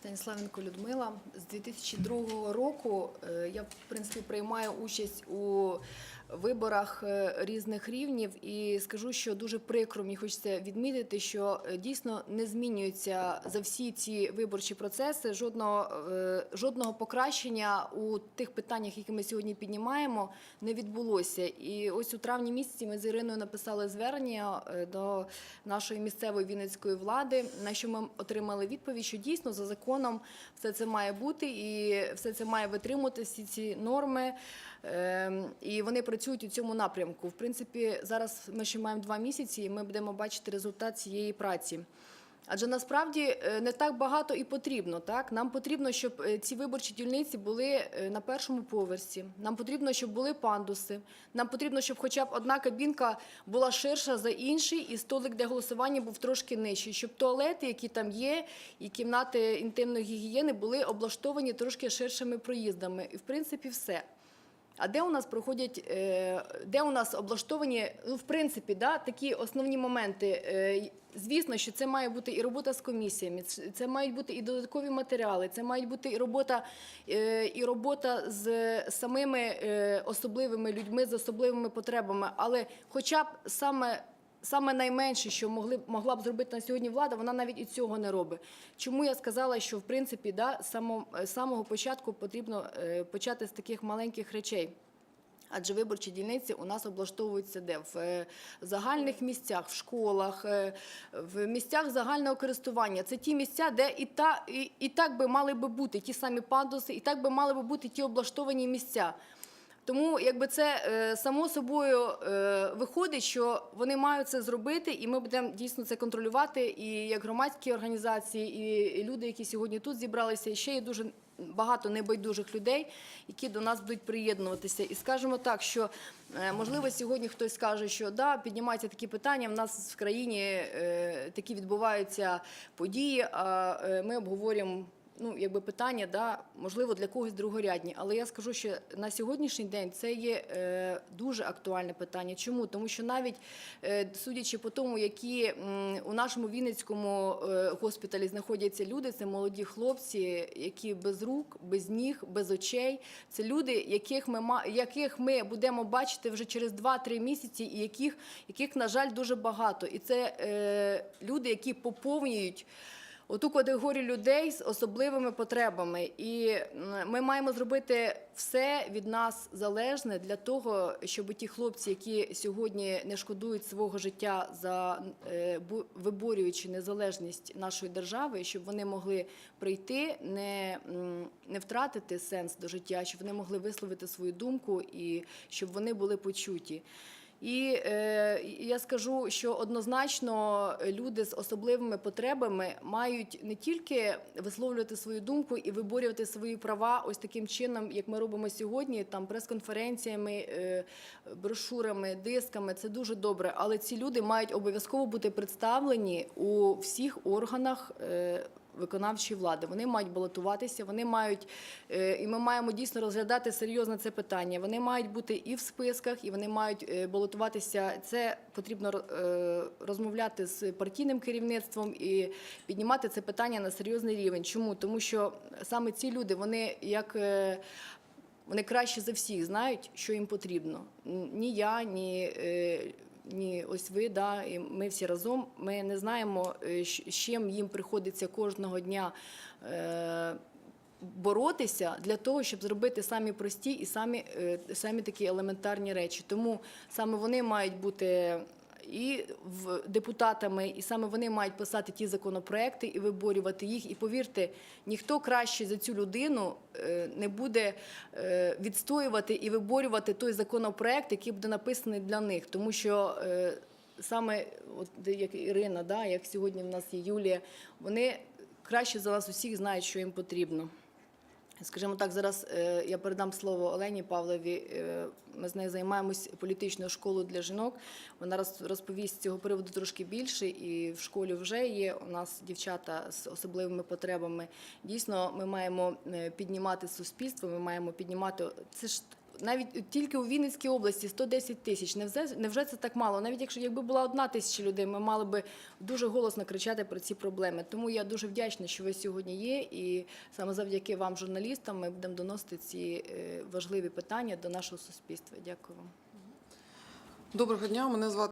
Станіславенко Людмила. З 2002 року е, я в принципі приймаю участь у виборах е, різних рівнів і скажу, що дуже прикро мені хочеться відмітити, що е, дійсно не змінюється за всі ці виборчі процеси жодного, е, жодного покращення у тих питаннях, які ми сьогодні піднімаємо, не відбулося. І ось у травні місяці ми з Іриною написали звернення до нашої місцевої вінницької влади, на що ми отримали відповідь, що дійсно за законом все це має бути і все це має витримувати всі ці норми. Ем, І вони працюють у цьому напрямку. В принципі, зараз ми ще маємо два місяці, і ми будемо бачити результат цієї праці. Адже насправді е, не так багато і потрібно. Так нам потрібно, щоб е, ці виборчі дільниці були е, на першому поверсі. Нам потрібно, щоб були пандуси. Нам потрібно, щоб хоча б одна кабінка була ширша за інший, і столик для голосування був трошки нижчий, щоб туалети, які там є, і кімнати інтимної гігієни були облаштовані трошки ширшими проїздами. І в принципі, все. А де у нас проходять, е, де у нас облаштовані, ну, в принципі, да, такі основні моменти. Е, Звісно, що це має бути і робота з комісіями, це мають бути і додаткові матеріали, це мають бути і робота, е, і робота з самими особливими людьми з особливими потребами. Але хоча б саме Саме найменше, що могли могла б зробити на сьогодні влада, вона навіть і цього не робить. Чому я сказала, що в принципі да, само, з самого початку потрібно е, почати з таких маленьких речей. Адже виборчі дільниці у нас облаштовуються де в е, загальних місцях, в школах, е, в місцях загального користування. Це ті місця, де і, та, і, і так би мали би бути ті самі пандуси, і так би мали би бути ті облаштовані місця. Тому якби це е, само собою е, виходить, що вони мають це зробити, і ми будемо дійсно це контролювати. І як громадські організації, і люди, які сьогодні тут зібралися, і ще є дуже багато небайдужих людей, які до нас будуть приєднуватися. І скажемо так, що е, можливо сьогодні хтось скаже, що да, піднімаються такі питання. В нас в країні такі відбуваються події. А ми обговорюємо ну, якби питання, да, можливо, для когось другорядні. Але я скажу, що на сьогоднішній день це є е, дуже актуальне питання. Чому? Тому що навіть е, судячи по тому, які м, у нашому Вінницькому е, госпіталі знаходяться люди, це молоді хлопці, які без рук, без ніг, без очей. Це люди, яких ми яких ми будемо бачити вже через 2-3 місяці, і яких, яких, на жаль, дуже багато. І це е, люди, які поповнюють оту категорію людей з особливими потребами. І ми маємо зробити все від нас залежне для того, щоб ті хлопці, які сьогодні не шкодують свого життя за е, виборюючи незалежність нашої держави, щоб вони могли прийти, не, не втратити сенс до життя, щоб вони могли висловити свою думку і щоб вони були почуті. І е, я скажу, що однозначно люди з особливими потребами мають не тільки висловлювати свою думку і виборювати свої права ось таким чином, як ми робимо сьогодні, там прес-конференціями, е, брошурами, дисками. Це дуже добре. Але ці люди мають обов'язково бути представлені у всіх органах. Е, Виконавчої влади вони мають балотуватися, вони мають е, і ми маємо дійсно розглядати серйозно це питання. Вони мають бути і в списках, і вони мають е, балотуватися. Це потрібно е, розмовляти з партійним керівництвом і піднімати це питання на серйозний рівень. Чому? Тому що саме ці люди, вони як вони краще за всіх знають, що їм потрібно. Ні я, ні. Ні, ось ви, да, і ми всі разом. Ми не знаємо, е, з чим їм приходиться кожного дня е, боротися для того, щоб зробити самі прості і самі, е, самі такі елементарні речі. Тому саме вони мають бути. І в депутатами, і саме вони мають писати ті законопроекти і виборювати їх. І повірте, ніхто краще за цю людину е, не буде е, відстоювати і виборювати той законопроект, який буде написаний для них, тому що. е, Саме от як Ірина, да, як сьогодні в нас є Юлія, вони краще за нас усіх знають, що їм потрібно. Скажімо так, зараз е, я передам слово Олені Павлові. Е, Ми з нею займаємось політичною школою для жінок. Вона роз- розповість з цього приводу трошки більше, і в школі вже є у нас дівчата з особливими потребами. Дійсно, ми маємо е, піднімати суспільство. Ми маємо піднімати це ж Навіть тільки у Вінницькій області 110 тисяч. Невже, невже це так мало? Навіть якщо якби була одна тисяча людей, ми мали би дуже голосно кричати про ці проблеми. Тому я дуже вдячна, що ви сьогодні є, і саме завдяки вам, журналістам, ми будемо доносити ці е, важливі питання до нашого суспільства. Дякую вам. Доброго дня, мене звати.